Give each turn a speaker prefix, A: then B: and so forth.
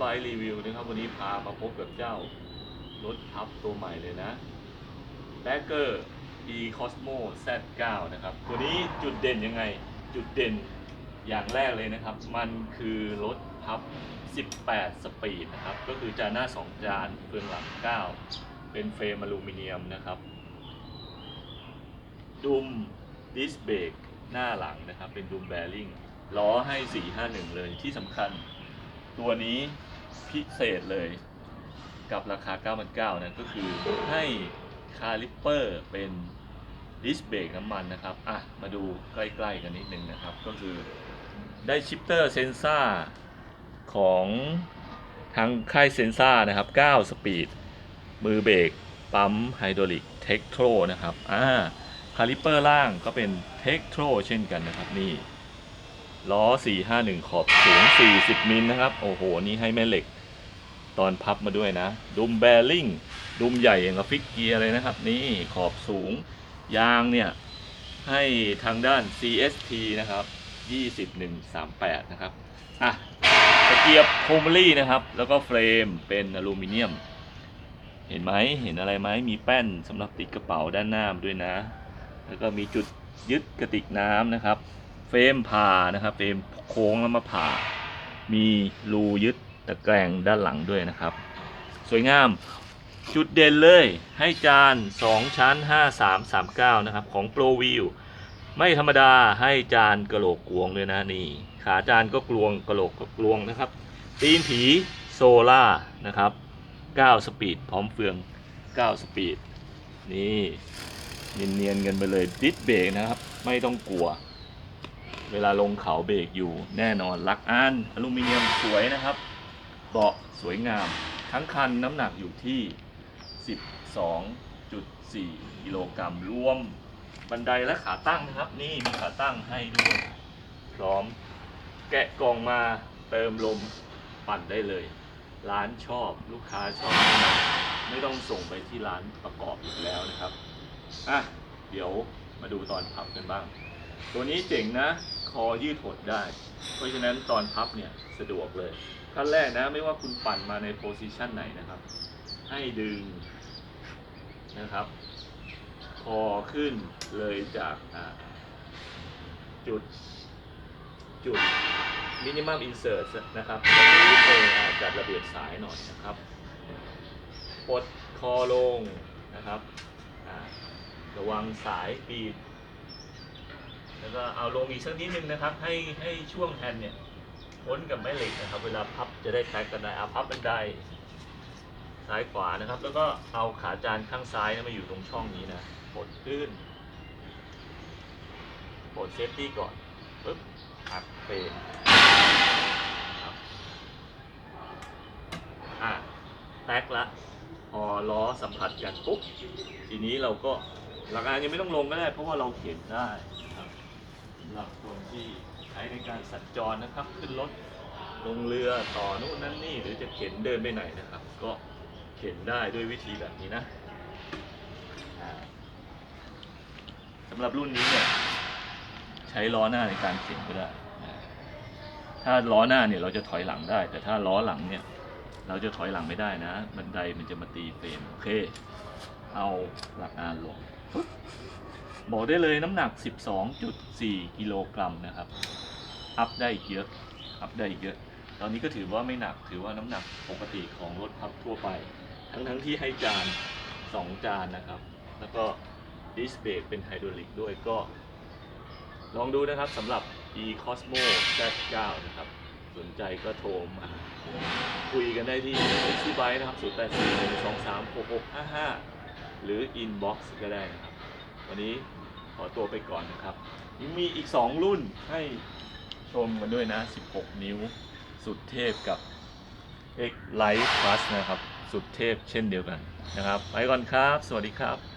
A: ไบรีวิวนะครับวันนี้พามาพบกับเจ้ารถทับตัวใหม่เลยนะ b a g g e r e Cosmo Z9 นะครับ ตัวนี้จุดเด่นยังไงจุดเด่นอย่างแรกเลยนะครับ มันคือรถพับ 18 สปีดนะครับ ก็คือจานหน้า 2 จานเฟืองหลัง 9 เป็นเฟรมอลูมิเนียมนะครับ ดุมดิสเบรกหน้าหลังนะครับ เป็นดุมแบริ่งล้อให้ 451 เลยที่สำคัญตัวนี้ พิเศษเลยกับราคา 9,900นะก็คือให้คาลิปเปอร์เป็นดิสเบรกน้ำมันนะครับ อะ มาดูใกล้ๆกันนิดนึงนะครับ ก็คือได้ชิปเตอร์เซนซ่าของทางค่ายเซนซ่านะครับ 9 สปีด มือเบรกปั๊มไฮดรอลิกเทคโทรนะครับ อ่า คาลิปเปอร์ล่างก็เป็นเทคโทรเช่นกันนะครับนี่ ล้อ 451 ขอบสูง 40 มิลนะครับ โอ้โห นี่ให้แม่เหล็ก ตอนพับมาด้วยนะ ดุมแบริ่ง ดุมใหญ่อย่างกับฟิกเกียร์เลยนะครับ นี่ขอบสูง ยางเนี่ย ให้ทางด้าน CST นะครับ 20138 นะครับ อะตะเกียบโคมลี่นะครับ แล้วก็เฟรมเป็นอลูมิเนียม เห็นไหมเห็นอะไรไหมมีแป้นสำหรับติดกระเป๋าด้านหน้าด้วยนะ แล้วก็มีจุดยึดกระติกน้ำนะครับ เฟรมผ่านะครับเฟรมโค้งแล้วมาผ่า มีรูยึดตะแกรงด้านหลังด้วยนะครับ สวยงามจุดเด่นเลยให้จาน 2 ชั้น 5339 นะครับ ของ Pro View ไม่ธรรมดาให้จานกระโหลกกลวงด้วยนะนี่ ขาจานก็กลวงกระโหลกก็กลวงนะครับ ตีนผีโซล่านะครับ 9 สปีดพร้อมเฟือง 9 สปีด นี่เนียนๆกันไปเลยดิสเบรกนะครับ ไม่ต้องกลัว เวลาลงเขาเบรกอยู่แน่นอนลักอานอลูมิเนียมสวยนะครับเบาะสวยงาม ทั้งคันน้ำหนักอยู่ที่ 12.4 กิโลกรัมรวม บันไดและขาตั้งนะครับ นี่มีขาตั้งให้ด้วย พร้อมแกะกล่องมาเติมลมปั่นได้เลย ร้านชอบลูกค้าชอบ ไม่ต้องส่งไปที่ร้านประกอบอีกแล้วนะครับอะเดี๋ยวมาดูตอนพับกันบ้าง ตัวนี้เจ๋งนะ คอยืดหดได้ เพราะฉะนั้นตอนพับเนี่ยสะดวกเลยขั้นแรกนะไม่ว่าคุณปั่นมาในโพซิชันไหนนะครับ ให้ดึงนะครับ คอขึ้นเลยจากจุด จุดมินิมัมอินเสิร์ตนะครับตรงนี่เองอาจัดระเบียบสายหน่อยนะครับปลดคอลงนะครับ ระวังสายปีด ก็เอาลงอีกสักนิดนึงนะครับ ให้ให้ช่วงแฮนด์เนี่ยพ้นกับแม่เหล็กนะครับ เวลาพับจะได้แท็กกันได้อาพับบันไดซ้ายขวานะครับ แล้วก็เอาขาจานข้างซ้ายนะมาอยู่ตรงช่องนี้นะกดขึ้นกดเซฟตี้ก่อนปึ๊บหักเฟรมอะแท็กละพอล้อสัมผัสกันปุ๊บทีนี้เราก็หลักการยังไม่ต้องลงก็ได้ เพราะว่าเราเขียนได้ำหรับคนที่ใช้ในการสัญจรนะครับ ขึ้นรถลงเรือต่อนู่นนั่นนี่ หรือจะเข็นเดินไปไหนนะครับ ก็เข็นได้ด้วยวิธีแบบนี้นะสำหรับรุ่นนี้เนี่ยใช้ล้อหน้าในการเข็นก็ได้ถ้าล้อหน้าเนี่ยเราจะถอยหลังได้ แต่ถ้าล้อหลังเนี่ย เราจะถอยหลังไม่ได้นะ บันไดมันจะมาตีเฟรมโอเค เอาหลักงานลง บอกได้เลยน้ำหนัก 12.4 กิโลกรัมนะครับ อัพได้อีกเยอะ อัพได้อีกเยอะ ตอนนี้ก็ถือว่าไม่หนัก ถือว่าน้ำหนักปกติของรถพับทั่วไป ทั้งทั้งๆที่ให้จาน 2 จานนะครับ แล้วก็ดิสเบรกเป็นไฮดรอลิกด้วยก็ ลองดูนะครับสำหรับ e-cosmo Z9 นะครับ สนใจก็โทรมาคุยกันได้ที่ x ไบนะครับ 0 8 4 1 2 3 6 6 5 5 หรือ inbox ก็ได้นะครับ วันนี้ขอตัวไปก่อนนะครับ ยังมีอีก 2 รุ่นให้ชมกันด้วยนะ 16 นิ้ว สุดเทพกับ X Lite Plus นะครับ สุดเทพเช่นเดียวกันนะครับ ไปก่อนครับ สวัสดีครับ